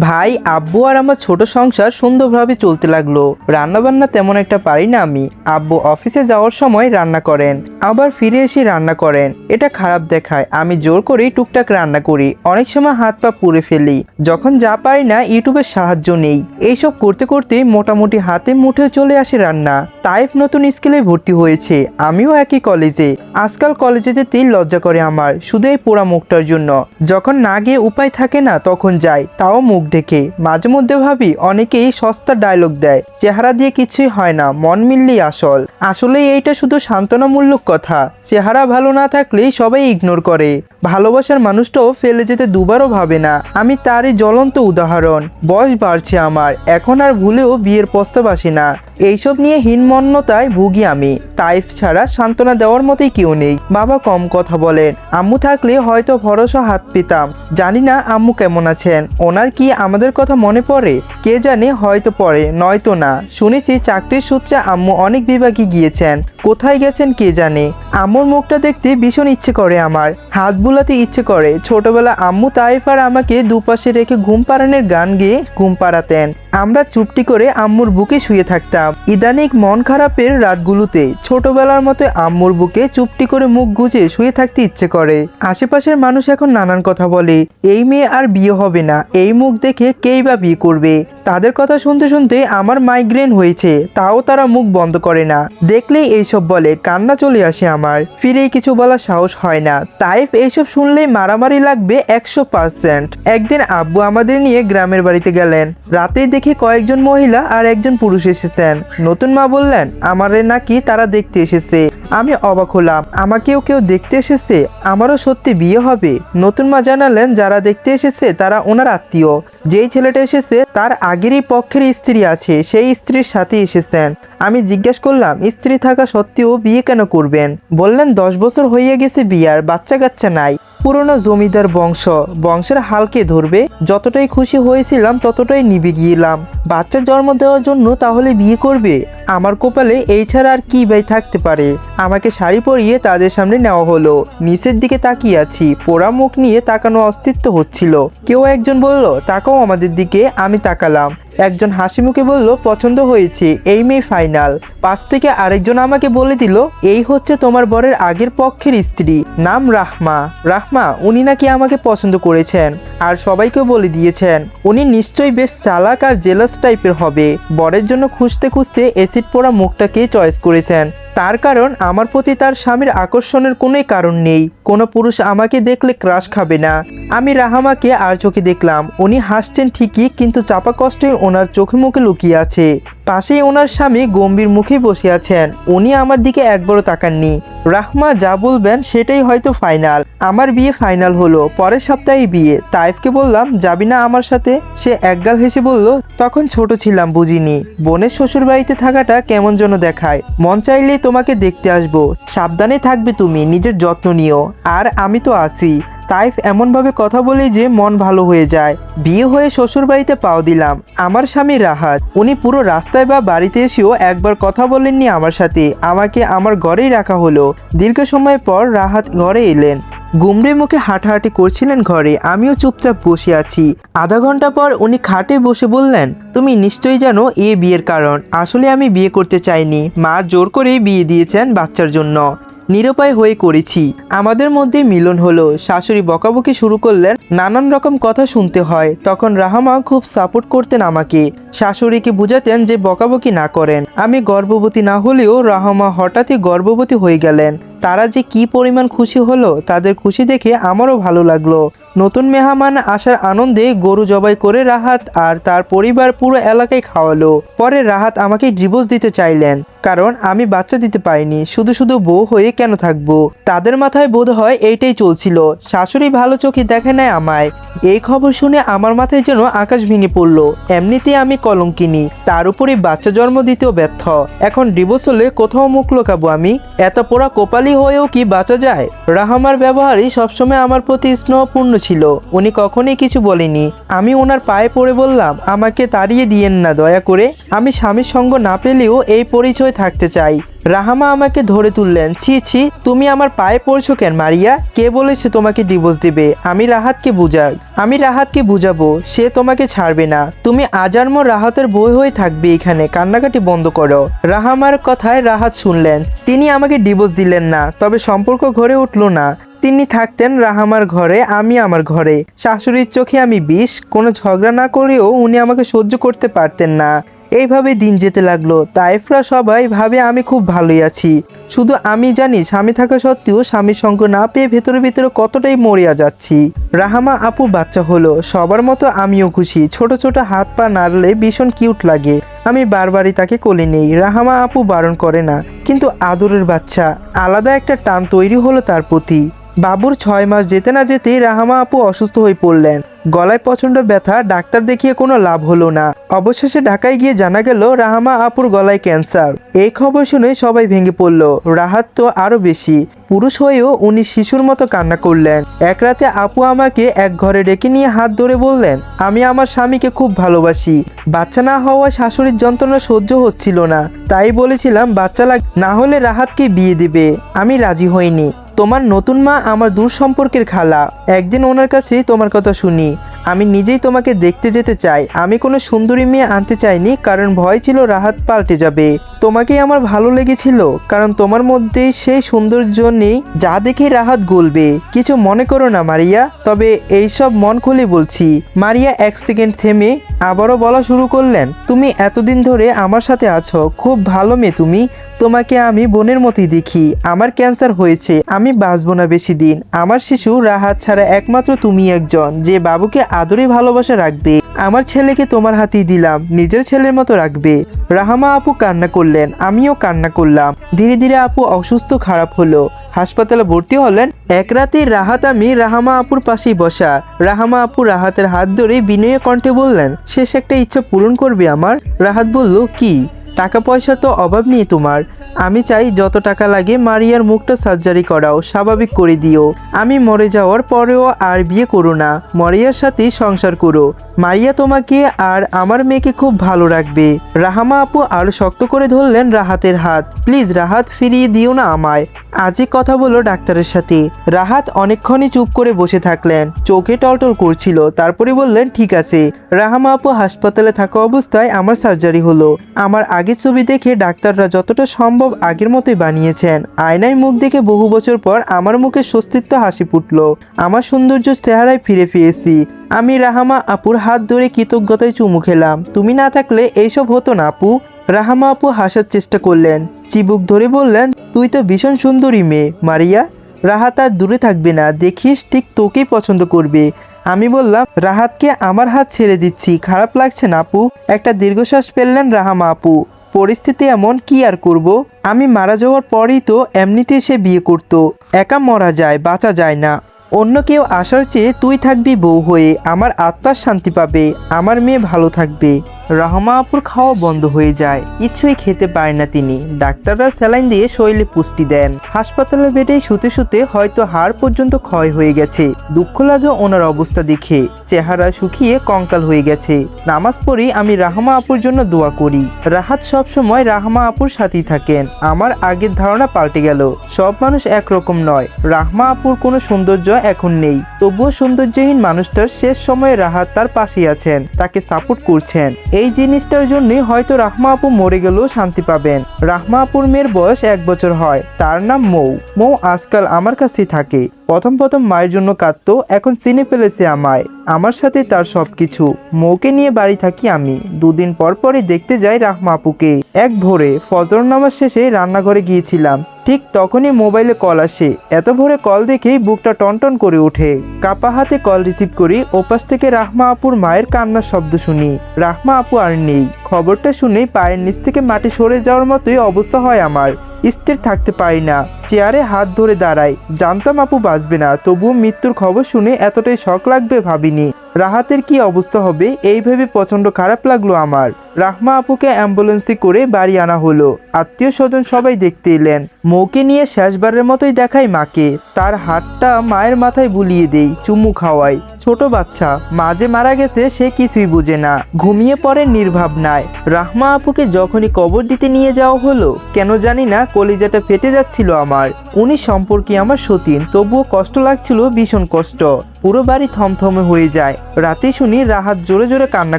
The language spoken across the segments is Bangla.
ভাই, আব্বু আর আমার ছোট সংসার সুন্দরভাবে চলতে লাগল। রান্নাবান্না তেমন একটা পারি না আমি। আব্বু অফিসে যাওয়ার সময় রান্না করেন, আবার ফিরে এসে রান্না করেন। এটা খারাপ দেখায়। আমি জোর করেই টুকটাক রান্না করি। অনেক সময় হাত পা পুড়ে ফেলি। যখন যা পারি না ইউটিউবের সাহায্য নেই। এইসব করতে করতে মোটামুটি হাতে মুঠে চলে আসে রান্না। তাইফ নতুন স্কুলে ভর্তি হয়েছে। আমিও একই কলেজে। আজকাল কলেজে যেতেই লজ্জা করে আমার। শুধু এই পোড়া মুখটার জন্য। যখন না গিয়ে উপায় থাকে না, তখন যাই। তাও মুখ ঢেকে মাঝে মধ্যে ভাবি অনেকেই সস্তা ডায়লগ দেয়। চেহারা দিয়ে কিছুই হয় না, মন মিললেই আসল। আসলে এইটা শুধু সান্ত্বনামূলক কথা। চেহারা ভালো না থাকলেই সবাই ইগনোর করে। ভালোবাসার মানুষটাও ফেলে যেতে দুবারও ভাবে না। আমি তারই জ্বলন্ত উদাহরণ। বয়স বাড়ছে আমার। এখন আর ভুলেও বিয়ের প্রস্তাব আসে না। এইসব নিয়ে হীনমন্যতায় ভুগি আমি। তাইফ ছাড়া সান্ত্বনা দেওয়ার মতোই কেউ নেই। বাবা কম কথা বলেন। আম্মু থাকলে হয়তো ভরসা হাত পেতাম। জানি না আম্মু কেমন আছেন। ওনার কি আমাদের কথা মনে পড়ে? কে জানে হয়তো পড়ে, নয়তো না। শুনেছি চাকরির সূত্রে আম্মু অনেক বিভাগে গিয়েছেন। কোথায় গেছেন কে জানে? আম্মুর মুখটা দেখতে ভীষণ ইচ্ছে করে আমার। হাত বুলাতে ইচ্ছে করে। ছোটবেলা আম্মু তাইফার আমাকে দুপাশে রেখে ঘুম পাড়ানোর গান গেয়ে ঘুম পাড়াতেন। আমরা চুপটি করে আম্মুর বুকে শুয়ে থাকতাম। ইদানিক মন খারাপের রাতগুলোতে ছোটবেলার মতো আম্মুর বুকে চুপটি করে মুখ গুজে শুয়ে থাকতে ইচ্ছে করে। আশেপাশের মানুষ এখন নানান কথা বলে, এই মেয়ে আর বিয়ে হবে না। এই মুখ দেখে কেই বা বিয়ে করবে? তাদের কথা শুনতে শুনতে আমার মাইগ্রেন হয়েছে, তাও তারা মুখ বন্ধ করে না। দেখলেই এইসব বলে, কান্না চলে আসে আমার। ফিরে কিছু বলার সাহস হয় না। তাইফ এইসব শুনলেই মারামারি লাগবে একশো পার্সেন্ট একদিন আব্বু আমাদের নিয়ে গ্রামের বাড়িতে গেলেন। রাতে দেখে কয়েকজন মহিলা আর একজন পুরুষ এসেছেন। নতুন মা বললেন, আমারে নাকি তারা দেখতে এসেছে। আমি অবাক হলাম। আমাকেও কেউ দেখতে এসেছে? আমারও সত্যি বিয়ে হবে? নতুন মা জানালেন, যারা দেখতে এসেছে তারা ওনার আত্মীয়। যেই ছেলেটা এসেছে তার আগেরই পক্ষের স্ত্রী আছে সেই স্ত্রীর সাথে এসেছেন। আমি জিজ্ঞেস করলাম, স্ত্রী থাকা সত্ত্বেও বিয়ে কেন করবেন? বললেন, দশ বছর হয়ে গেছে বিয়ার বাচ্চা কাচ্চা নাই। পুরনো জমিদার বংশ, বংশের হালকে ধরবে? যতটাই খুশি হয়েছিলাম, ততটাই নিবে গিয়েলাম। বাচ্চা জন্ম দেওয়ার জন্য তাহলে বিয়ে করবে? আমার কপালে এই ছাড়া আর কি ভাই থাকতে পারে? আমাকে শাড়ি পরিয়ে তাদের সামনে নেওয়া হলো। নিচের দিকে তাকিয়ে আছি। পোড়া মুখ নিয়ে তাকানো অস্তিত্ব হচ্ছিল। কেউ একজন বলল, তাকাও আমাদের দিকে, আমি তাকালাম। একজন হাসি মুখে বলল, পছন্দ হয়েছে, এই মেয়ে ফাইনাল। পাশ থেকে আরেকজন আমাকে বলে দিল, এই হচ্ছে তোমার বরের আগের পক্ষের স্ত্রী, নাম রাহমা। রাহমা, উনি নাকি আমাকে পছন্দ করেছেন আর সবাইকে বলে দিয়েছেন। উনি নিশ্চয়ই বেশ চালাক আর জেলাস টাইপের হবে। বরের জন্য খুঁজতে খুঁজতে এসিড পোড়া মুখটাকে চয়েস করেছেন। তার কারণ, আমার প্রতি তার স্বামীর আকর্ষণের কোনোই কারণ নেই। কোনো পুরুষ আমাকে দেখলে ক্রাশ খাবে না। আমি রাহামাকে আর চোখে দেখলাম। উনি হাসছেন ঠিকই, কিন্তু চাপা কষ্টে ওনার চোখে মুখে লুকিয়ে আছে। পাশেই ওনার স্বামী গম্ভীর মুখে বসে আছেন। উনি আমার দিকে একবারও তাকাননি। রাহমা যা বলবেন সেটাই হয়তো ফাইনাল। আমার বিয়ে ফাইনাল হলো, পরের সপ্তাহে বিয়ে। তাইফকে বললাম, যাবি না আমার সাথে? সে একগাল হেসে বলল, তখন ছোট ছিলাম, বুঝিনি। বোনের শ্বশুর বাড়িতে থাকাটা কেমন যেন দেখায়। মন চাইলেই তোমাকে দেখতে আসব। সাবধানে থাকবে তুমি, নিজের যত্ন নিও। আর আমি তো আছি। তাইফ এমনভাবে কথা বলে যে মন ভালো হয়ে যায়। বিয়ে হয়ে শ্বশুর বাড়িতে পাও দিলাম। আমার স্বামী রাহাত। উনি পুরো রাস্তায় বা বাড়িতে এসেও একবার কথা বলেননি আমার সাথে। আমাকে আমার ঘরেই রাখা হলো। দীর্ঘ সময় পর রাহাত ঘরে এলেন। গুমড়ে মুখে হাঁটাহাঁটি করছিলেন ঘরে। আমিও চুপচাপ বসে আছি। আধা ঘণ্টা পর উনি খাটে বসে বললেন, তুমি নিশ্চয়ই জানো এ বিয়ের কারণ। আসলে আমি বিয়ে করতে চাইনি। মা জোর করেই বিয়ে দিয়েছেন বাচ্চার জন্য। নিরুপায় হয়ে করেছি। আমাদের মধ্যে মিলন হলো। শাশুড়ি বকাবকি শুরু করলেন, নানান রকম কথা শুনতে হয়। তখন রাহামা খুব সাপোর্ট করতেন আমাকে। শাশুড়িকে বুঝাতেন যে বকাবকি না করেন। আমি গর্ভবতী না হলেও রাহমা হঠাৎই গর্ভবতী হয়ে গেলেন। তারা যে কি পরিমাণ খুশি হলো, তাদের খুশি দেখে আমারও ভালো লাগল। নতুন মেহমান আসার আনন্দে গরু জবাই করে রাহাত আর তার পরিবার পুরো এলাকায় খাওয়ালো। পরে রাহাত আমাকে ডিভোর্স দিতে চাইলেন, কারণ আমি বাচ্চা দিতে পারিনি, শুধু শুধু বউ হয়ে কেন থাকব? তাদের মাথায় বোধ হয় এইটাই চলছিল। শাশুড়ি ভালো চোখে দেখে নেয় আমায়। এই খবর শুনে আমার মাথায় যেন আকাশ ভেঙে পড়ল। এমনিতেই আমি কলঙ্কিনী। তার উপরে বাচ্চা জন্ম দিতেও ব্যর্থ। এখন ডিভোর্স হলে কোথাও মুখ লোকাবো আমি? এত পোড়া কোপালি হয়েও কি বাঁচা যায়? রাহামার ব্যবহারই সবসময় আমার প্রতি স্নেহপূর্ণ ছিল। উনি কখনোই কিছু বলেনি। আমি ওনার পায়ে পড়ে বললাম, আমাকে তাড়িয়ে দিয়েন না দয়া করে। আমি স্বামীর সঙ্গ না পেলেও এই পরিচয় থাকতে চাই। রাহামা আমাকে ধরে তুললেন, ছি ছি, তুমি আমার পায়ে পড়ছো কেন মারিয়া? কে বলেছে তোমাকে ডিভোর্স দিবে? আমি রাহাতকে বুঝাই আমি রাহাতকে বুঝাবো, সে তোমাকে ছাড়বে না। তুমি আজারমো রাহাতের বই হয়ে থাকবে এখানে, কান্নাকাটি বন্ধ করো। রাহামার কথায় রাহাত শুনলেন, তিনি আমাকে ডিভোর্স দিলেন না, তবে সম্পর্ক ঘরে উঠল না। তিনি থাকতেন রাহামার ঘরে, আমি আমার ঘরে। শাশুড়ির চোখে আমি বিষ, কোনো ঝগড়া না করেও উনি আমাকে সহ্য করতে পারতেন না। এইভাবে দিন যেতে লাগল। তাইফরা সবাই ভাবে, আমি খুব ভালোই আছি। শুধু আমি জানি, স্বামী থাকা সত্ত্বেও স্বামীর সঙ্গ না পেয়ে ভেতরে ভেতরে কতটাই মরিয়া যাচ্ছি। রাহামা আপু বাচ্চা হলো। সবার মতো আমিও খুশি। ছোট ছোট হাত পা নাড়লে ভীষণ কিউট লাগে। আমি বারবারই তাকে কোলে নেই। রাহামা আপু বারণ করে না। কিন্তু আদরের বাচ্চা। আলাদা একটা টান তৈরি হলো তার প্রতি। বাবুর ছয় মাস যেতে না যেতেই রাহামা আপু অসুস্থ হয়ে পড়লেন। গলায় প্রচণ্ড ব্যথা, ডাক্তার দেখিয়ে কোনো লাভ হলো না। অবশেষে ঢাকায় গিয়ে জানা গেল, রাহামা আপুর গলায় ক্যান্সার। এই খবর শুনে সবাই ভেঙে পড়ল। রাহাত তো আরও বেশি। পুরুষ হয়েও উনি শিশুর মতো কান্না করলেন। এক রাতে আপু আমাকে এক ঘরে ডেকে নিয়ে হাত ধরে বললেন, আমি আমার স্বামীকে খুব ভালোবাসি। বাচ্চা না হওয়া শাশুড়ির যন্ত্রণা সহ্য হচ্ছিল না। তাই বলেছিলাম, বাচ্চা লাগ না হলে রাহাতকে বিয়ে দিবে। আমি রাজি হইনি। তোমার নতুন মা আমার দূর সম্পর্কের খালা। একদিন ওনার কাছে তোমার কথা শুনি। আমি নিজেই তোমাকে দেখতে যেতে চাই। আমি কোনো সুন্দরী মেয়ে আনতে চাইনি, কারণ ভয় ছিল রাহাত পাল্টে যাবে। তোমাকেই আমার ভালো লেগেছিল, কারণ তোমার মধ্যে সেই সৌন্দর্য নেই যা দেখে রাহাত গলবে। কিছু মনে করো না, মারিয়া। তবে এইসব মন খুলে বলছি। মারিয়া এক সেকেন্ড থেমে আবারও বলা শুরু করলেন, তুমি এতদিন ধরে আমার সাথে আছো, খুব ভালো মেয়ে তুমি। তোমাকে আমি বোনের মতোই দেখি। আমার ক্যান্সার হয়েছে, আমি বাঁচবো না বেশি দিন। আমার শিশু রাহাত ছাড়া একমাত্র তুমি একজন, যে বাবুকে আদরে ভালোবাসা রাখবে। আমার ছেলেকে তোমার হাতেই দিলাম, নিজের ছেলের মতো রাখবে। রাহামা আপু কান্না করলেন, আমিও কান্না করলাম। ধীরে ধীরে আপু অসুস্থ, খারাপ হলো। হাসপাতালে ভর্তি হলেন। এক রাতে রাহাত আমি রাহামা আপুর পাশেই বসা। রাহামা আপু রাহাতের হাত ধরে বিনয় কণ্ঠে বললেন, শেষ একটা ইচ্ছা পূরণ করবে আমার? রাহাত বলল, কি? টাকা পয়সা তো অভাব নেই তোমার। আমি চাই যত টাকা লাগে মারিয়ার মুখটা সার্জারি করাও, স্বাভাবিক করে দিও। আমি মরে যাওয়ার পরেও আর বিয়ে করো না। মারিয়ার সাথেই সংসার করো। মারিয়া তোমাকে আর আমার মেয়েকে খুব ভালো রাখবে। রাহামা আপু আরও শক্ত করে ধরলেন রাহাতের হাত। প্লিজ রাহাত, ফিরিয়ে দিও না আমায়। আজই কথা বলো ডাক্তারের সাথে। রাহাত অনেকক্ষণই চুপ করে বসে থাকলেন। চোখে টলটল করছিল। তারপরে বললেন, ঠিক আছে। রাহামা আপু হাসপাতালে থাকা অবস্থায় আমার সার্জারি হলো। আমার আগের ছবি দেখে ডাক্তাররা যতটা সম্ভব আগের মতোই বানিয়েছেন। আয়নায় মুখ দেখে বহু বছর পর আমার মুখে স্বস্তিত্ব হাসি ফুটল। আমার সৌন্দর্য চেহারায় ফিরে পেয়েছি। আমি রাহামা আপুর হাত ধরে কৃতজ্ঞতায় চুমু খেলাম। তুমি না থাকলে এইসব হতো না, আপু। রাহামা আপু হাসার চেষ্টা করলেন। চিবুক ধরে বললেন, তুই তো ভীষণ সুন্দরী মেয়ে, মারিয়া। রাহাত আর দূরে থাকবে না, দেখিস ঠিক তোকেই পছন্দ করবে। আমি বললাম, রাহাতকে আমার হাত ছেড়ে দিচ্ছি, খারাপ লাগছে না, আপু। একটা দীর্ঘশ্বাস ফেললেন রাহামা আপু। পরিস্থিতি এমন কি আর করব? আমি মারা যাওয়ার পরেই তো এমনিতেই সে বিয়ে করত। একা মরা যায়, বাঁচা যায় না। অন্য কেউ আসার চেয়ে তুই থাকবি বউ হয়ে, আমার আত্মার শান্তি পাবে, আমার মেয়ে ভালো থাকবে। রহমা আপুর খাওয়া বন্ধ হয়ে যায়। কিছুই খেতে পারে না তিনি। ডাক্তাররা স্যালাইন দিয়ে শরীরে পুষ্টি দেন। হাসপাতালের বেডেই শুতে শুতে হয়তো হাড় পর্যন্ত ক্ষয় হয়ে গেছে। দুঃখ লাগে ওনার অবস্থা দেখে। চেহারা শুকিয়ে কঙ্কাল হয়ে গেছে। নামাজ পড়ি আমি রাহমা আপুর জন্য দোয়া করি। রাহাত সব সময় রাহমা আপুর সাথেই থাকেন। আমার আগের ধারণা পাল্টে গেল। সব মানুষ একরকম নয়। রাহমা আপুর কোনো সৌন্দর্য এখন নেই। তবুও সৌন্দর্যহীন মানুষটার শেষ সময়ে রাহাত তার পাশেই আছেন। তাকে সাপোর্ট করছেন। এই জিনিসটার জন্যই হয়তো রাহমা আপু মরে গেলেও শান্তি পাবেন। রাহমা আপুর মেয়ের বয়স এক বছর হয়, তার নাম মৌ। মৌ আজকাল আমার কাছে থাকে। প্রথম প্রথম মায়ের জন্য কাঁদতো, এখন চিনে ফেলেছে আমায়। আমার সাথে তার সবকিছু। মৌকে নিয়ে বাড়ি থাকি আমি। দুদিন পর পরই দেখতে যাই রাহমা আপুকে। এক ভোরে ফজর নামাজ শেষে রান্নাঘরে গিয়েছিলাম। ঠিক তখনই মোবাইলে কল আসে। এত ভোরে কল দেখেই বুকটা টনটন করে ওঠে। কাপা হাতে কল রিসিভ করি, ওপাশ থেকে রাহমা আপুর মায়ের কান্নার শব্দ শুনি। রাহমা আপু আর নেই। খবরটা শুনে পায়ের নিচ থেকে মাটি সরে যাওয়ার মতোই অবস্থা হয় আমার। স্থির থাকতে পারি না। চেয়ারে হাত ধরে দাঁড়াই জানতাম আপু বাঁচবে না, তবুও মৃত্যুর খবর শুনে এতটাই শখ লাগবে ভাবিনি। রাহাতের কি অবস্থা হবে? এই ভেবে প্রচণ্ড খারাপ লাগল আমার। রাহমা আপুকে অ্যাম্বুলেন্সে করে বাড়ি আনা হলো। আত্মীয় স্বজন সবাই দেখতে এলেন। মৌকে নিয়ে শেষবারের মতোই দেখাই মাকে। তার হাতটা মায়ের মাথায় বুলিয়ে দেই, চুমু খাওয়াই। ছোট বাচ্চা মাঝে মারা গেছে সে কিছুই বুঝে না। ঘুমিয়ে পড়ে নির্ভাবনায়। রাহমা আপুকে যখনই কবর দিতে নিয়ে যাওয়া হলো, কেন জানি না কলিজাটা ফেটে যাচ্ছিল আমার। উনি সম্পর্কে আমার সতীন, তবুও কষ্ট লাগছিল ভীষণ কষ্ট। পুরো বাড়ি থমথমে হয়ে যায়। রাতে শুনি রাহাত জোরে জোরে কান্না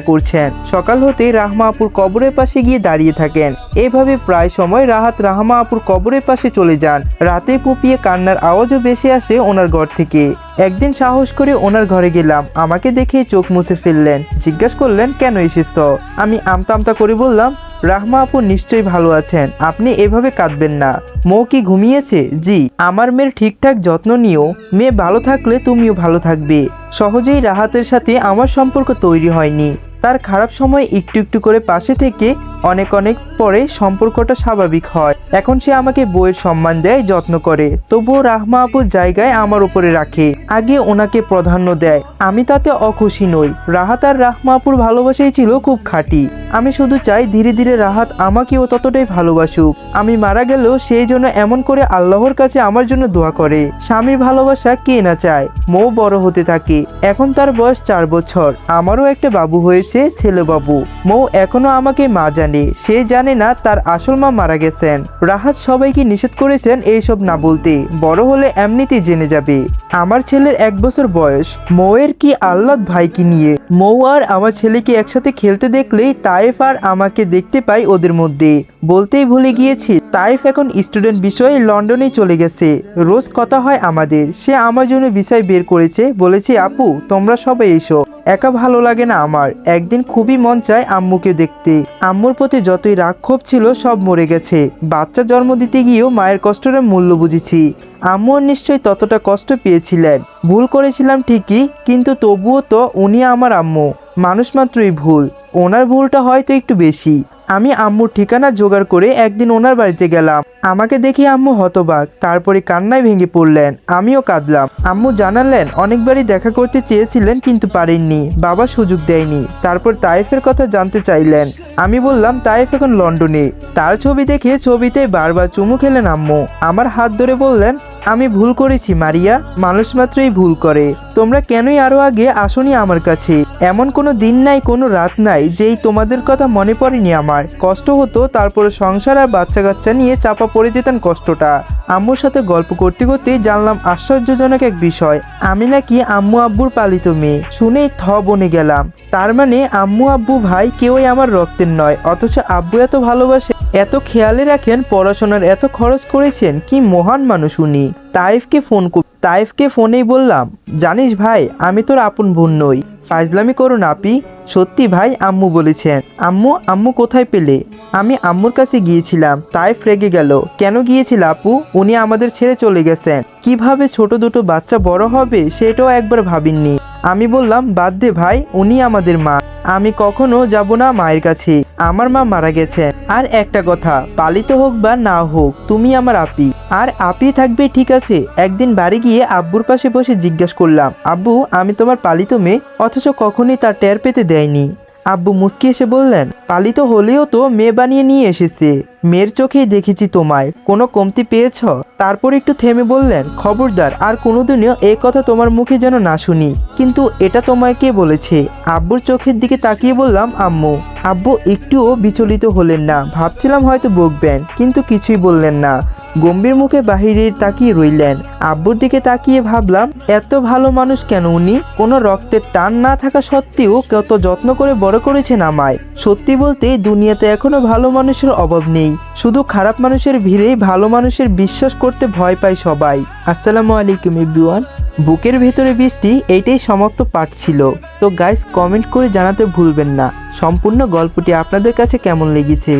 করছেন। সকাল হতেই রাহমা আপুর কবরের পাশে গিয়ে দাঁড়িয়ে থাকেন। এভাবে প্রায় সময় রাহাত রাহমা আপুর কবরের পাশে চলে যান। রাতে পুপিয়ে কান্নার আওয়াজও বেশি আসে ওনার ঘর থেকে। একদিন সাহস করে ওনার ঘরে গেলাম। আমাকে দেখে চোখ মুছে ফেললেন। জিজ্ঞাসা করলেন, কেন এসেছ? আমি আমতা আমতা করে বললাম রাহমা আপু নিশ্চয়ই ভালো আছেন। আপনি এভাবে কাঁদবেন না। মৌ কি ঘুমিয়েছে? জি। আমার মেয়ের ঠিকঠাক যত্ন নিও। মেয়ে ভালো থাকলে তুমিও ভালো থাকবে। সহজেই রাহাতের সাথে আমার সম্পর্ক তৈরি হয়নি। তার খারাপ সময় একটু একটু করে পাশে থেকে অনেক অনেক পরে সম্পর্কটা স্বাভাবিক হয়। এখন সে আমাকে বইয়ের সম্মান দেয়, যত্ন করে। তবুও রাহমা আপুর জায়গায় আমার উপরে রাখে। আগে ওনাকে প্রাধান্য দেয়। আমি তাতে অখুশি নই। রাহাত আর রাহমা আপুর ভালোবাসাই ছিল খুব খাঁটি। আমি শুধু চাই ধীরে ধীরে রাহাত আমাকেও ততটাই ভালোবাসুক। আমি মারা গেলেও সেই জন্য এমন করে আল্লাহর কাছে আমার জন্য দোয়া করে। স্বামীর ভালোবাসা কে না চায়? মৌ বড় হতে থাকে। এখন তার বয়স চার বছর। আমারও একটা বাবু হয়েছে। ছেলে বাবু মৌ এখনও আমাকে মা জানে, সে জানে না তার আসল মা মারা গেছেন। রাহাত সবাইকে নিষেধ করেছেন এইসব না বলতে, বড় হলে এমনিতেই জেনে যাবে। আমার ছেলের এক বছর বয়স, মৌয়ের কি আহ্লাদ ভাইকে নিয়ে? মৌ আর আমার ছেলেকে একসাথে খেলতে দেখলেই তাইফ আর আমাকে দেখতে পাই ওদের মধ্যে। বলতেই ভুলে গিয়েছি তাইফ এখন স্টুডেন্ট বিষয়ে লন্ডনে চলে গেছে। রোজ কথা হয় আমাদের, সে আমার জন্য বিষয় বের করেছে, বলেছে, আপু, তোমরা সবাই এসো। একা ভালো লাগে না আমার। একদিন খুবই মন চায় আম্মুকে দেখতে। আম্মুর প্রতি যতই রাগ, ক্ষোভ ছিল, সব মরে গেছে। বাচ্চা জন্ম দিতে গিয়েও মায়ের কষ্টের মূল্য বুঝেছি। আম্মুও নিশ্চয়ই ততটা কষ্ট পেয়েছিলেন। ভুল করেছিলাম ঠিকই, কিন্তু তবুও তো উনি আমার আম্মু। মানুষ মাত্রই ভুল। ওনার ভুলটা হয়তো একটু বেশি। আমি আম্মুর ঠিকানা জোগাড় করে একদিন ওনার বাড়িতে গেলাম। আমাকে দেখি আম্মু হতবাক। তারপরে কান্নায় ভেঙে পড়লেন। আমিও কাঁদলাম। আম্মু জানালেন, অনেকবারই দেখা করতে চেয়েছিলেন কিন্তু পারেননি। বাবা সুযোগ দেয়নি। তারপর তাইফের কথা জানতে চাইলেন। আমি বললাম তাইফ এখন লন্ডনে। তার ছবি দেখে ছবিতে বারবার চুমু খেলেন আম্মু। আমার হাত ধরে বললেন, আমি ভুল করেছি মারিয়া। মানুষ মাত্রই ভুল করে। তোমরা কেনই আরও আগে আসনি আমার কাছে? এমন কোনো দিন নাই, কোনো রাত নাই, যেই তোমাদের কথা মনে পড়েনি আমার। কষ্ট হতো, তারপরে সংসার আর বাচ্চা কাচ্চা নিয়ে চাপা পড়ে যেতেন কষ্টটা। আম্মুর সাথে গল্প করতে করতে জানলাম আশ্চর্যজনক এক বিষয়। আমি নাকি আম্মু আব্বুর পালিত মেয়ে। শুনেই থ বনে গেলাম। তার মানে আম্মু আব্বু ভাই কেউই আমার রক্তের নয়, অথচ আব্বু এত ভালোবাসে, এত খেয়ালে রাখেন, পড়াশোনার এত খরচ করেছেন, কি মহান মানুষ উনি। তাইফকে ফোন কর তাইফকে ফোনেই বললাম, জানিস ভাই, আমি তোর আপন বোন নই। ফাজলামি করো না, আপি। সত্যি ভাই, আম্মু বলেছেন। আম্মু আম্মু কোথায় পেলে? আমি আম্মুর কাছে গিয়েছিলাম। তাইফ রেগে গেল। কেন গিয়েছিল, আপু? উনি আমাদের ছেড়ে চলে গেছেন। কীভাবে ছোট দুটো বাচ্চা বড় হবে, সেটাও একবার ভাবিননি। আমি বললাম, বাদ দে ভাই, উনি আমাদের মা। আমি কখনো যাব না মায়ের কাছে। আমার মা মারা গেছে। আর একটা কথা, পালিত হোক বা না হোক, তুমি আমার আপি। আর আপি থাকবে ঠিক আছে। একদিন বাড়ি গিয়ে আব্বুর পাশে বসে জিজ্ঞেস করলাম, আব্বু, আমি তোমার পালিত মেয়ে, অথচ কখনই তার টের পেতে দেয়নি। আব্বু মুস্কি এসে বললেন, পালিত হলেও তো মেয়ে বানিয়ে নিয়ে এসেছে। মেয়ের চোখেই দেখেছি তোমায়। কোনো কমতি পেয়েছ? তারপর একটু থেমে বললেন, খবরদার, আর কোনোদিনও এই কথা তোমার মুখে যেন না শুনি। কিন্তু এটা তোমায় কে বলেছে? আব্বুর চোখের দিকে তাকিয়ে বললাম, আম্মু। আব্বু একটুও বিচলিত হলেন না। ভাবছিলাম হয়তো বকবেন, কিন্তু কিছুই বললেন না। গম্ভীর মুখে বাহিরে তাকিয়ে রইলেন। আব্বুর দিকে তাকিয়ে ভাবলাম, এত ভালো মানুষ কেন উনি? কোনো রক্তের টান না থাকা সত্ত্বেও কত যত্ন করে বড় করেছেন আমায়। সত্যি বলতে দুনিয়াতে এখনও ভালো মানুষের অভাব নেই। শুধু খারাপ মানুষের ভিড়েই ভালো মানুষের বিশ্বাস করতে ভয় পায় সবাই। আসসালামু আলাইকুম, এভরিওয়ান। বুকের ভেতরে বৃষ্টি, এইটাই সমাপ্ত পাঠ ছিল। তো গাইস কমেন্ট করে জানাতে ভুলবেন না। সম্পূর্ণ গল্পটি আপনাদের কাছে কেমন লেগেছে?